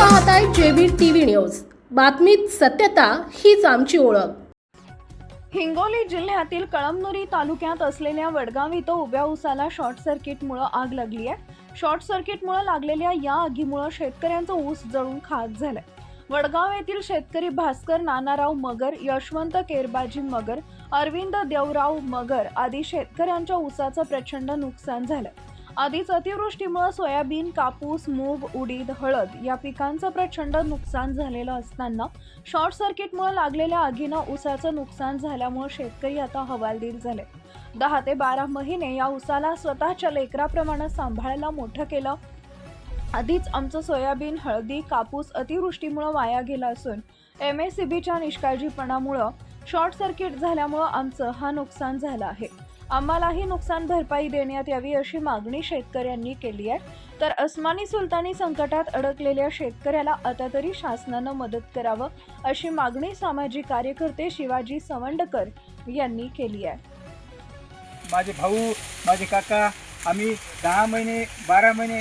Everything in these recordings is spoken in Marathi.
पाहत आहे जेबी टीव्ही न्यूज. बातमीत सत्यता हीच आमची ओळख. हिंगोली जिल्ह्यातील कळमनुरी तालुक्यात असलेल्या वडगाव इथं उभ्या उसाला शॉर्ट सर्किटमुळे आग लागली आहे. शॉर्ट सर्किटमुळे लागलेल्या या आगीमुळे शेतकऱ्यांचं ऊस जळून खाक झालाय वडगाव येथील शेतकरी भास्कर नानाराव मगर यशवंत केरबाजी मगर अरविंद देवराव मगर आदी शेतकऱ्यांच्या ऊसाचं प्रचंड नुकसान झालं. आधीच अतिवृष्टीमुळे सोयाबीन कापूस मूग उडीद हळद या पिकांचं प्रचंड नुकसान झालेलं असताना शॉर्ट सर्किटमुळे लागलेल्या आगीनं ऊसाचं नुकसान झाल्यामुळे शेतकरी आता हवालदिल झाले. दहा ते बारा महिने या ऊसाला स्वतःच्या लेकराप्रमाणे सांभाळायला मोठं केलं. आधीच आमचं सोयाबीन हळदी कापूस अतिवृष्टीमुळे वाया गेला असून एम एस सी बीच्या निष्काळजीपणामुळं शॉर्ट सर्किट झाल्यामुळं आमचं हा नुकसान झालं आहे. आम्हालाही नुकसान भरपाई देण्यात यावी अशी मागणी शेतकऱ्यांनी केली आहे. तर अस्मानी सुलतानी संकटात अडकलेल्या शेतकऱ्याला आता तरी शासनानं मदत करावं अशी मागणी सामाजिक कार्यकर्ते शिवाजी सवंडकर यांनी केली आहे. माझे भाऊ माझे काका आम्ही दहा महिने बारा महिने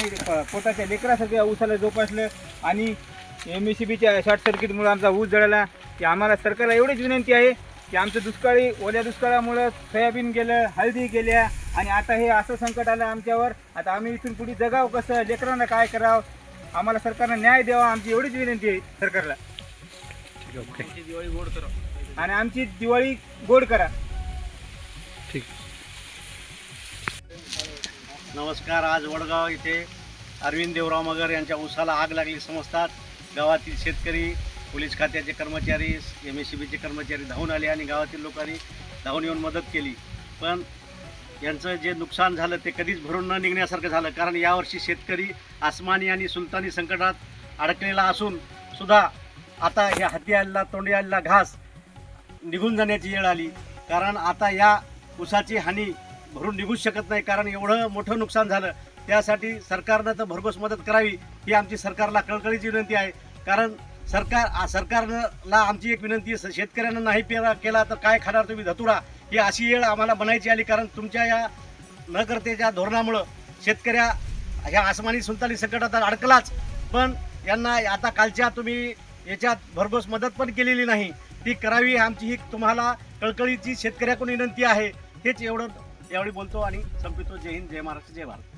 पोटाच्या लेकरासारख्या ऊसाला जोपासलं आणि एम एस सी बीच्या शॉर्ट सर्किटमुळे आमचा ऊस जळाला. की आम्हाला सरकारला एवढीच विनंती आहे की आमचं दुष्काळी ओल्या दुष्काळामुळं सोयाबीन गेलं हळदी गेल्या आणि आता हे असं संकट आलं आमच्यावर. आता आम्ही इथून पुढे जगाव कसं? लेकरांना काय करावं? आम्हाला सरकारनं न्याय द्यावा आमची एवढीच विनंती आहे सरकारला. आणि आमची दिवाळी गोड करा. नमस्कार आज वडगाव इथे अरविंद देवराव मगर यांच्या उसाला आग लागली समजतात. गावातील शेतकरी पोलीस खात्याचे कर्मचारी एम एस सी बीचे कर्मचारी धावून आले आणि गावातील लोकांनी धावून येऊन मदत केली. पण यांचं जे नुकसान झालं ते कधीच भरून न निघण्यासारखं झालं. कारण यावर्षी शेतकरी आसमानी आणि सुलतानी संकटात अडकलेला असून सुद्धा आता या हाती आलेला तोंडी आलेला घास निघून जाण्याची वेळ आली. कारण आता या ऊसाची हानी भरून निघूच शकत नाही. कारण एवढं मोठं नुकसान झालं. त्यासाठी सरकारनं तर भरघोस मदत करावी ही आमची सरकारला कळकळीची विनंती आहे. कारण सरकार सरकारला आमची एक विनंती आहे, शेतकऱ्यांना नाही पेरा केला तर काय खाणार तुम्ही? धतुरा ही अशी वेळ आम्हाला बनायची आली कारण तुमच्या या न करतेच्या धोरणामुळं शेतकऱ्या ह्या आसमानी सुलतानी संकटात अडकलाच. पण यांना आता कालच्या तुम्ही याच्यात भरघोस मदत पण केलेली नाही. ती करावी आमची ही तुम्हाला कळकळीची शेतकऱ्याकडून विनंती आहे. हेच एवढं यावेळी बोलतो आणि संपितो. जय हिंद जय महाराष्ट्र जय भारत.